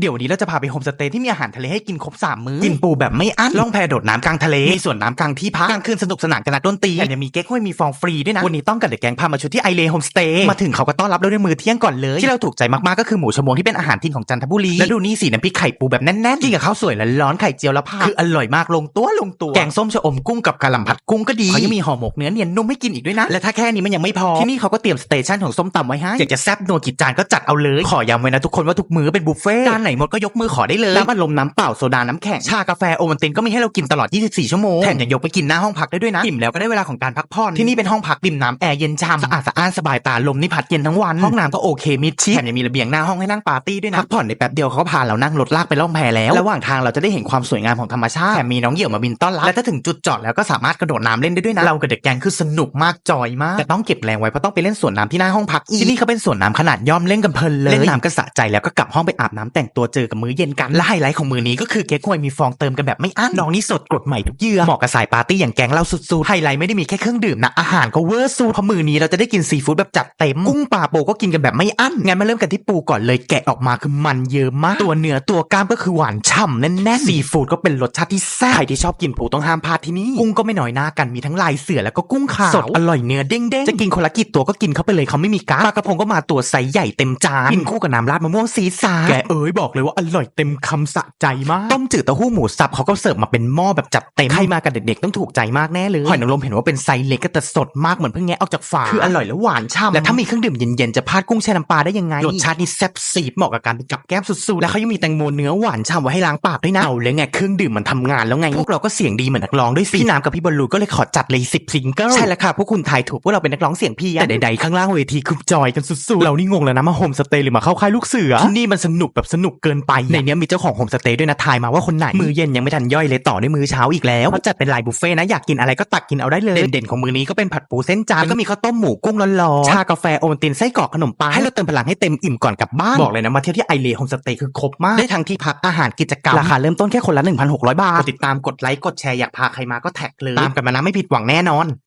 เดี๋ยววันนี้เราจะพาไปโฮมสเตย์ที่มีอาหารทะเลให้กินครบสามมื้อ กินปูแบบไม่อั้นล่องแพโดดน้ำกลางทะเล มีสวนน้ำกลางที่พักกลางคืนสนุกสนานกันนักดนตรีแถมยังมีเก๊กฮวยมีฟองฟรีด้วยนะ วันนี้ต้องกับเด็กแก๊งพามาชุดที่ไอเลโฮมสเตย์มาถึงเขาก็ต้อนรับเราด้วยมือเที่ยงก่อนเลย ที่เราถูกใจมากๆก็คือหมูชะมวงที่เป็นอาหารถิ่นของจันทบุรีแล้วดูนี่สีน้ำพริกไข่ปูแบบแน่นๆกินกับข้าวสวยร้อนๆไข่เจียวและผักคืออร่อยมากลงตัวลงตัวแกงส้มชะอมกุ้งกับกะหล่ำผัดกุ้งก็ดีเขายังมีห่อหมกเนื้อเนียนนุ่มให้กินอีกด้วยนะและถ้าแค่นี้มันยังไม่พอที่นี่เขาก็เตรียมสเตชันของส้มตำไว้ให้อยากจะแซ่บนัวกี่จานก็จัดเอาเลยขอย้ำไว้นะทุกคนว่าทุกมื้อเป็นบุฟเฟ่ต์จานไหนหมดก็ยกมือขอได้เลยน้ำอัดลมน้ำเปล่าโซดาน้ำแข็งชากาแฟโอวัลตินก็มีให้เรากินตลอด 24 ชั่วโมงแถมยังยกไปกินหน้าห้องพักได้ด้วยนะอิ่มแล้วก็ได้เวลาของการพักผ่อนที่นี่เป็นห้องพักริมน้ำแอร์เย็นช่ำสะอาดสะอ้านสบายตาลมนี่พัดเย็นทั้งวันห้องน้ำก็โอเคมิดชิดแถมยังมีระเบียงหน้าห้องให้นั่งปาร์ตี้ด้วยนะพักผ่อนในแป๊บเดียวเขาก็พาเรานั่งรถลากไปล่องแพแล้วระหว่างทางเราจะได้เห็นความสวยงามของธรรมชาติแถมมีน้องเหยี่ยวมาบินต้อนรับและถ้าถึงจุดจอดแล้วก็สามารถกระโดดน้ำเล่นได้ด้วยนะเรากับเด็กแกงคือสนุกมากจอยมากแต่ต้องเก็บแรงไว้เพราะต้องไปเล่นสวนน้ำที่หน้าห้องพักอีกที่นี่เขาเป็นสวนน้ำขนาดย่อมเล่นกันเพลินเลยเล่นน้ำก็สะใจแล้วก็กลับห้องไปอาบน้ำแต่งตัวเจอกับมื้อเย็นกันและไฮไลท์ของมื้อนี้ก็คือเก๊กฮวยมีฟองเติมกันแบบไม่อั้นน้องนี่สดกรดใหม่ทุกเยื่อเหมาะกับสายปาร์ตี้อย่างแก๊งเราสุดๆไฮไลท์ไม่ได้มีแค่เครื่องดื่มนะอาหารก็เวอร์สูเพราะมื้อนี้เราจะได้กินซีฟู้ดแบบจัดเต็มกุ้งปลาโปก็กินกันแบบไม่อั้นงั้นมาเริ่มกันที่ปูก่อนเลยแกะออกมาคือมันเยอะมากตัวเนื้อตัวกล้ามก็คือหวานฉ่ำแน่นๆซีฟู้ดก็เป็นรสชาติที่แซ่บใครที่ชอบกินปูต้องห้ามพลาดที่นี่กุ้งก็ไม่น้อยหน้ากันมีทั้งลายเสือแล้วก็กุ้งขาวสดอร่อยเนื้อเด้งๆจะกินคนละกี่ตัวก็กินเข้าไปเลยเขาไม่มีก๊าซปลากระพงก็มาตัวไซส์ใหญ่เต็มจานกินคู่กับน้ำราดมะม่วงซีซาแกเอ๋ยบอกเลยว่าอร่อยเต็มคำสะใจมากต้มจืดเต้าหู้หมูสับเขาก็เสิร์ฟมาเป็นหม้อแบบจัดเต็มใครมากับเด็กๆต้องถูกใจมากแน่เลยหอยนางรมเห็นว่าเป็นไซส์เล็กก็แต่สดมากเหมือนเพิ่งแงะออกจากฝาคืออร่อยและหวานฉ่ำและถ้ามีเครื่องดื่มเย็นๆจะพลาดกุ้งแช่น้ำปลาได้ยังไงรสชาตินี่แซ่บซีดเหมาะกับการเป็นกับแก้มสุดๆแล้วเขายังมีแตงโมเนื้อหวานฉ่ำไว้ให้ล้างปากด้วยนะเอาเลยไงเครื่องดื่มมันทำงานแล้วไงพวกเราก็เสียงดีเหมือนนักร้องด้วยสิพี่น้ำกับพี่บอลลูนก็เลยขอจัดเลยสิบซิงเกิลใช่แล้วค่ะพวกคุณทายถูกว่าเราเป็นนักร้องเสียงเพี้ยนแต่ใดๆข้างล่างเวทีคือจอยกันสุดๆเรานี่งงแล้วนะมาโฮมสเตย์หรือมาเข้าค่ายลูกเสือที่นี่มันสนุกแบบสนุกเกินไป ในเนี้ยมีเจ้าของโฮมสเตย์ด้วยนะทายมาว่าคนไหน มือเย็นยังไม่ทันย่อยเลยต่อด้วยมือเช้าอีกแล้วเขาจัดเป็นลายบุฟเฟ่ต์นะอยากกินอะไรก็ตักกินเอาได้เลยเด่นๆของมือนี้ก็เป็นผัดปูเส้นจานแล้วก็มีข้าวต้มหมูกุ้งร้อนๆชากาแฟโอวัลตินไส้กรอกขนมปังให้เราเติมพลังให้เต็มอิ่มก่อนกลับบ้านบอกเลยนะมาเที่ยวที่ไอเลโฮมสเตย์คือครบมากได้ทั้งที่พักอาหารกิจกรรมราคาเริ่มต้นแค่คนละ1,600 บาทกดติดตามกดไลค์กดแชร์อยากพาใครมาก็แท็กเลยตามกันมานะไม่ผิดหวังแน่นอน